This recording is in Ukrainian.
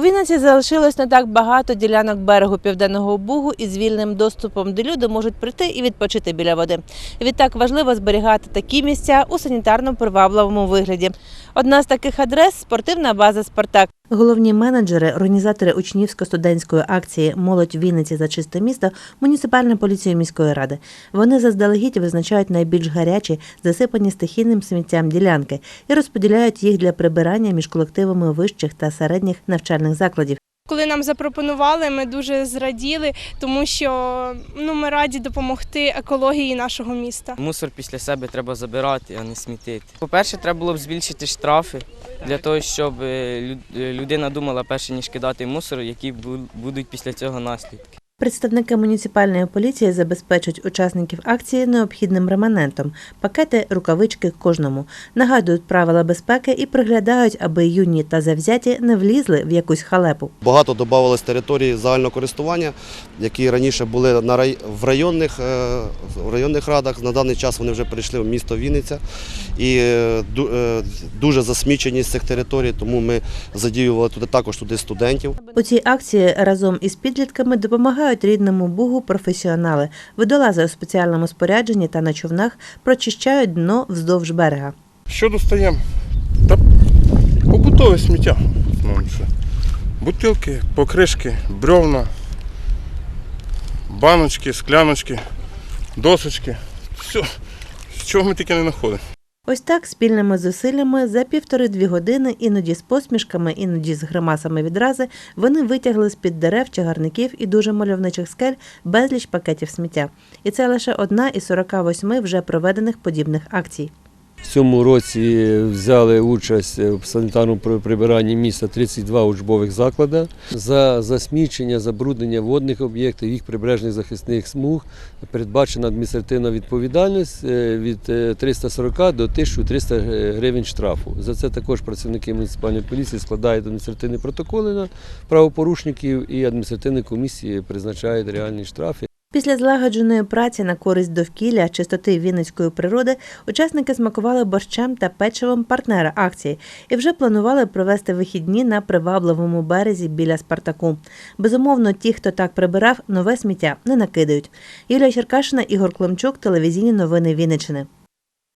У Вінниці залишилось не так багато ділянок берегу Південного Бугу і з вільним доступом, де люди можуть прийти і відпочити біля води. Відтак важливо зберігати такі місця у санітарно привабливому вигляді. Одна з таких адрес спортивна база Спартак. Головні менеджери, організатори учнівсько-студентської акції Молодь Вінниці за чисте місто муніципальна поліція міської ради. Вони заздалегідь визначають найбільш гарячі, засипані стихійним сміттям ділянки і розподіляють їх для прибирання між колективами вищих та середніх навчальних закладів. Коли нам запропонували, ми дуже зраділи, тому що ну, ми раді допомогти екології нашого міста. Мусор після себе треба забирати, а не смітити. По-перше, треба було б збільшити штрафи для того, щоб е, е, людина думала перше, ніж кидати мусор, які будуть після цього наслідки. Представники муніципальної поліції забезпечать учасників акції необхідним реманентом, пакети, рукавички кожному, нагадують правила безпеки і приглядають, аби юні та завзяті не влізли в якусь халепу. Багато додавалось територій загального користування, які раніше були на рай... в, районних, е, в районних радах. На даний час вони вже перейшли в місто Вінниця. І е, е, дуже засміченість цих територій, тому ми задіювали туди також туди студентів. У цій акції разом із підлітками допомагають рідному бугу професіонали. Водолази у спеціальному спорядженні та на човнах прочищають дно вздовж берега. Що достаємо? Та побутове сміття. основному. Бутилки, покришки, бревна, баночки, скляночки, досочки. Все, чого ми тільки не знаходимо. Ось так спільними зусиллями за півтори-дві години, іноді з посмішками, іноді з гримасами відрази, вони витягли з-під дерев, чагарників і дуже мальовничих скель безліч пакетів сміття. І це лише одна із 48 вже проведених подібних акцій. В цьому році взяли участь в санітарному прибиранні міста 32 учбових заклади. За засмічення, забруднення водних об'єктів, їх прибережних захисних смуг передбачена адміністративна відповідальність е, від е, 340 до 1300 гривень штрафу. За це також працівники муніципальної поліції складають адміністративні протоколи на правопорушників і адміністративні комісії призначають реальні штрафи. Після злагодженої праці на користь довкілля, чистоти вінницької природи, учасники смакували борщем та печивом партнера акції і вже планували провести вихідні на привабливому березі біля Спартаку. Безумовно, ті, хто так прибирав, нове сміття не накидають. Юлія Черкашина, Ігор Климчук, телевізійні новини Вінниччини.